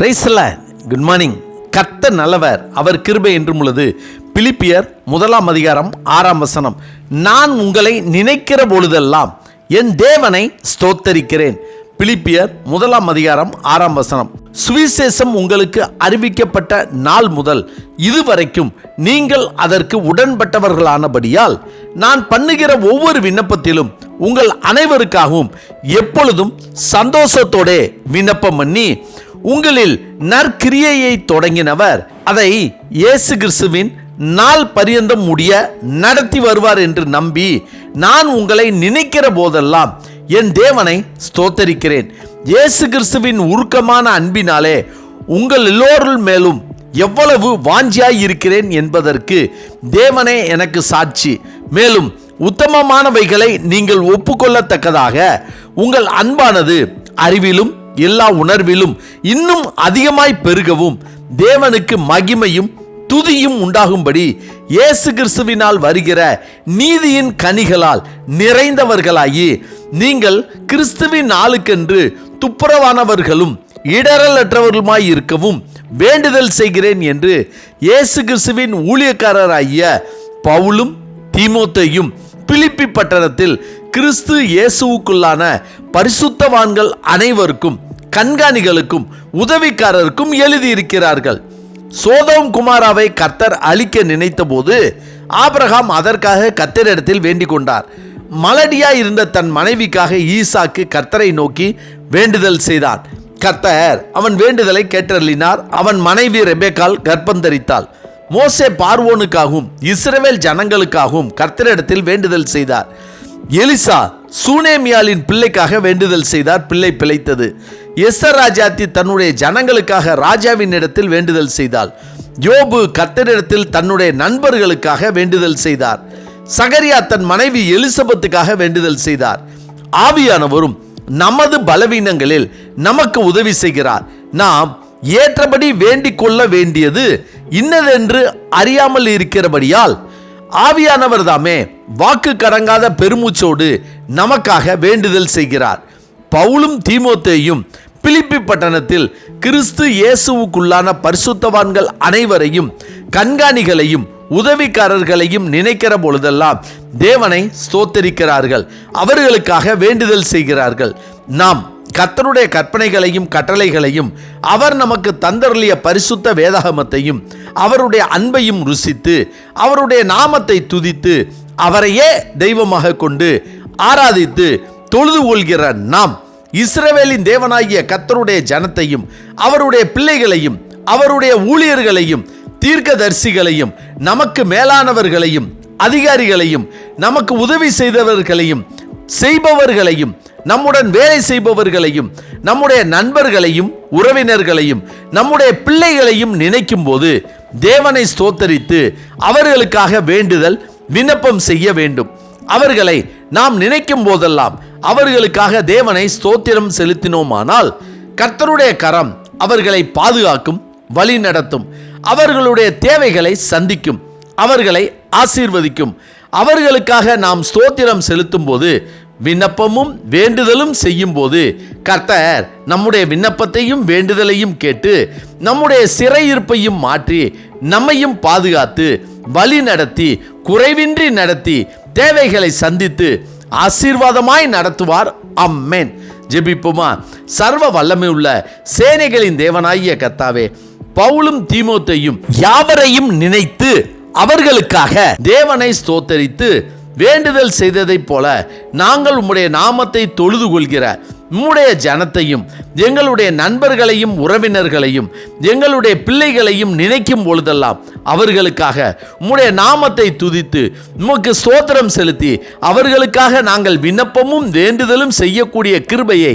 பிரைஸ்ல good morning கத்த நல்லவர். அவர் கிருபை என்றும் உள்ளது. பிலிப்பியர் முதலாம் அதிகாரம் ஆறாம் வசனம். நான் உங்களை நினைக்கிற பொழுதெல்லாம் என் தேவனை ஸ்தோத்தரிக்கிறேன். பிலிப்பியர் முதலாம் அதிகாரம் ஆறாம் வசனம். சுவிசேஷம் உங்களுக்கு அறிவிக்கப்பட்ட நாள் முதல் இதுவரைக்கும் நீங்கள் அதற்கு உடன்பட்டவர்களானபடியால் நான் பண்ணுகிற ஒவ்வொரு விண்ணப்பத்திலும் உங்கள் அனைவருக்காகவும் எப்பொழுதும் சந்தோஷத்தோடே விண்ணப்பம் பண்ணி உங்களில் நற்கிரியையை தொடங்கினவர். அதை இயேசு கிறிஸ்துவின் நாள் பரியந்தம் முடிய நடத்தி வருவார் என்று நம்பி நான் உங்களை நினைக்கிற போதெல்லாம் என் தேவனை ஸ்தோத்தரிக்கிறேன். இயேசு கிறிஸ்துவின் உருக்கமான அன்பினாலே உங்கள் எல்லோருள் மேலும் எவ்வளவு வாஞ்சியாய் இருக்கிறேன் என்பதற்கு தேவனே எனக்கு சாட்சி. மேலும் உத்தமமானவைகளை நீங்கள் ஒப்புக்கொள்ளத்தக்கதாக உங்கள் அன்பானது அறிவிலும் எல்லா உணர்விலும் இன்னும் அதிகமாய் பெருகவும் தேவனுக்கு மகிமையும் துதியும் உண்டாகும்படி இயேசு கிறிஸ்துவினால் வருகிற நீதியின் கனிகளால் நிறைந்தவர்களாகி நீங்கள் கிறிஸ்துவின் நாளுக்கென்று துப்புரவானவர்களும் இடரலற்றவர்களுமாய் இருக்கவும் வேண்டுதல் செய்கிறேன் என்று இயேசு கிறிஸ்துவின் ஊழியக்காரராகிய பவுலும் தீமோத்தையும் பிலிப்பி பட்டணத்தில் கிறிஸ்து இயேசுவுக்குள்ளான பரிசுத்தவான்கள் அனைவருக்கும் கண்காணிகளுக்கும் உதவிக்காரருக்கும் எழுதியிருக்கிறார்கள். சோதோம் குமாராவை கர்த்தர் அழிக்க நினைத்தபோது ஆபிரகாம் அதற்காக கத்தரிடத்தில் வேண்டிக் கொண்டார் மலடியா இருந்த தன் மனைவிக்காக ஈசாக்கு கர்த்தரை நோக்கி வேண்டுதல் செய்தான். கர்த்தர் அவன் வேண்டுதலை கேட்டருளினார். அவன் மனைவி ரெபேக்கால் கர்ப்பந்தரித்தாள். மோசே பார்வோனுக்காகவும் இஸ்ரவேல் ஜனங்களுக்காகவும் கர்த்தரிடத்தில் வேண்டுதல் செய்தார். எலிசா சூனேமியாலின் பிள்ளைக்காக வேண்டுதல் செய்தார் பிள்ளை பிழைத்தது. எஸ்ஸர் ராஜாத்தி தன்னுடைய ஜனங்களுக்காக ராஜாவின் இடத்தில் வேண்டுதல் செய்தாள். யோபு கர்த்தரிடத்தில் தன்னுடைய நண்பர்களுக்காக வேண்டுதல் செய்தார். சகரியா தன் மனைவி எலிசபெத்துக்காக வேண்டுதல் செய்தார். ஆவியானவரும் நமது பலவீனங்களில் நமக்கு உதவி செய்கிறார். நாம் ஏற்றபடி வேண்டிக் கொள்ள வேண்டியது இன்னதென்று அறியாமல் இருக்கிறபடியால் ஆவியானவர் தாமே வாக்கு கடங்காத பெருமூச்சோடு நமக்காக வேண்டுதல் செய்கிறார். பவுலும் தீமோத்தேயும் பிலிப்பி பட்டணத்தில் கிறிஸ்து இயேசுவுக்குள்ளான பரிசுத்தவான்கள் அனைவரையும் கண்காணிகளையும் உதவிக்காரர்களையும் நினைக்கிற பொழுதெல்லாம் தேவனை ஸ்தோத்தரிக்கிறார்கள். அவர்களுக்காக வேண்டுதல் செய்கிறார்கள். நாம் கர்த்தருடைய கற்பனைகளையும் கட்டளைகளையும் அவர் நமக்கு தந்தருளிய பரிசுத்த வேதாகமத்தையும் அவருடைய அன்பையும் ருசித்து அவருடைய நாமத்தை துதித்து அவரையே தெய்வமாக கொண்டு ஆராதித்து தொழுது கொள்கிற நாம் இஸ்ரவேலின் தேவனாகிய கர்த்தருடைய ஜனத்தையும் அவருடைய பிள்ளைகளையும் அவருடைய ஊழியர்களையும் தீர்க்கதரிசிகளையும் நமக்கு மேலானவர்களையும் அதிகாரிகளையும் நமக்கு உதவி செய்தவர்களையும் செய்பவர்களையும் நம்முடன் வேலை செய்பவர்களையும் நம்முடைய நண்பர்களையும் உறவினர்களையும் நம்முடைய பிள்ளைகளையும் நினைக்கும் போது தேவனை ஸ்தோத்தரித்து அவர்களுக்காக வேண்டுதல் விண்ணப்பம் செய்ய வேண்டும். அவர்களை நாம் நினைக்கும் போதெல்லாம் அவர்களுக்காக தேவனை ஸ்தோத்திரம் செலுத்தினோமானால் கர்த்தருடைய கரம் அவர்களை பாதுகாக்கும் வழி நடத்தும் அவர்களுடைய தேவைகளை சந்திக்கும் அவர்களை ஆசீர்வதிக்கும். அவர்களுக்காக நாம் ஸ்தோத்திரம் செலுத்தும் போது விண்ணப்பமும் வேண்டுதலும் செய்யும் போது கர்த்தர் நம்முடைய விண்ணப்பத்தையும் வேண்டுதலையும் கேட்டு நம்முடைய சிறையிருப்பையும் மாற்றி நம்மையும் பாதுகாத்து வழி நடத்தி குறைவின்றி நடத்தி தேவைகளை சந்தித்து ஆசீர்வாதமாய் நடத்துவார். அம்மேன். ஜெபிப்புமா? சர்வ வல்லமை உள்ள சேனைகளின் தேவனாகிய கர்த்தாவே பவுலும் தீமோத்தையும் யாவரையும் நினைத்து அவர்களுக்காக தேவனை ஸ்தோத்தரித்து வேண்டுதல் செய்ததைப் போல நாங்கள் உம்முடைய நாமத்தை தொழுது கொள்கிற உம்முடைய ஜனத்தையும் எங்களுடைய நண்பர்களையும் உறவினர்களையும் எங்களுடைய பிள்ளைகளையும் நினைக்கும் பொழுதெல்லாம் அவர்களுக்காக உம்முடைய நாமத்தை துதித்து உமக்கு ஸ்தோத்திரம் செலுத்தி அவர்களுக்காக நாங்கள் விண்ணப்பமும் வேண்டுதலும் செய்யக்கூடிய கிருபையை